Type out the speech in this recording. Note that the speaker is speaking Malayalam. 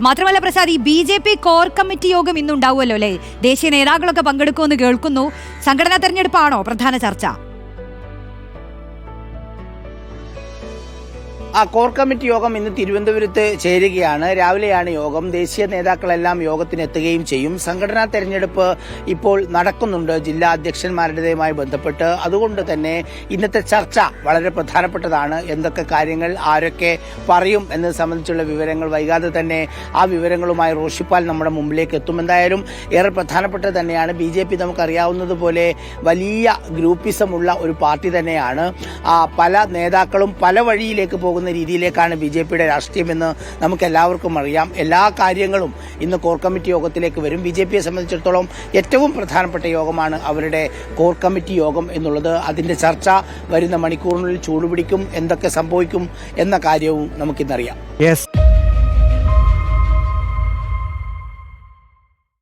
മാത്രമല്ല പ്രസാദ് ഈ B J P core committee യോഗം ഇന്നുണ്ടാവുമല്ലോ അല്ലേ? ദേശീയ നേതാക്കളൊക്കെ പങ്കെടുക്കുമെന്ന് കേൾക്കുന്നു. സംഘടനാ തെരഞ്ഞെടുപ്പാണോ പ്രധാന ചർച്ച? ആ കോർ കമ്മിറ്റി യോഗം ഇന്ന് തിരുവനന്തപുരത്ത് ചേരുകയാണ്. രാവിലെയാണ് യോഗം. ദേശീയ നേതാക്കളെല്ലാം യോഗത്തിനെത്തുകയും ചെയ്യും. സംഘടനാ തെരഞ്ഞെടുപ്പ് ഇപ്പോൾ നടക്കുന്നുണ്ട്. ജില്ലാ അധ്യക്ഷന്മാരുടേതുമായി ബന്ധപ്പെട്ട്. അതുകൊണ്ട് തന്നെ ഇന്നത്തെ ചർച്ച വളരെ പ്രധാനപ്പെട്ടതാണ്. എന്തൊക്കെ കാര്യങ്ങൾ ആരൊക്കെ പറയും എന്നത് സംബന്ധിച്ചുള്ള വിവരങ്ങൾ വൈകാതെ തന്നെ ആ വിവരങ്ങളുമായി റോഷിപ്പാൽ നമ്മുടെ മുമ്പിലേക്ക് എത്തും. എന്തായാലും ഏറെ പ്രധാനപ്പെട്ട തന്നെയാണ്. ബി ജെ പി നമുക്കറിയാവുന്നതുപോലെ വലിയ ഗ്രൂപ്പിസമുള്ള ഒരു പാർട്ടി തന്നെയാണ്. പല നേതാക്കളും പല വഴിയിലേക്ക് പോകുന്ന രീതിയിലേക്കാണ് ബി ജെ പിയുടെ രാഷ്ട്രീയമെന്ന് നമുക്ക് എല്ലാവർക്കും അറിയാം. എല്ലാ കാര്യങ്ങളും ഇന്ന് കോർ കമ്മിറ്റി യോഗത്തിലേക്ക് വരും. ബി ജെ പിയെ സംബന്ധിച്ചിടത്തോളം ഏറ്റവും പ്രധാനപ്പെട്ട യോഗമാണ് അവരുടെ കോർ കമ്മിറ്റി യോഗം എന്നുള്ളത്. അതിന്റെ ചർച്ച വരുന്ന മണിക്കൂറിനുള്ളിൽ ചൂടുപിടിക്കും എന്തൊക്കെ സംഭവിക്കും എന്ന കാര്യവും നമുക്കിന്നറിയാം. യെസ്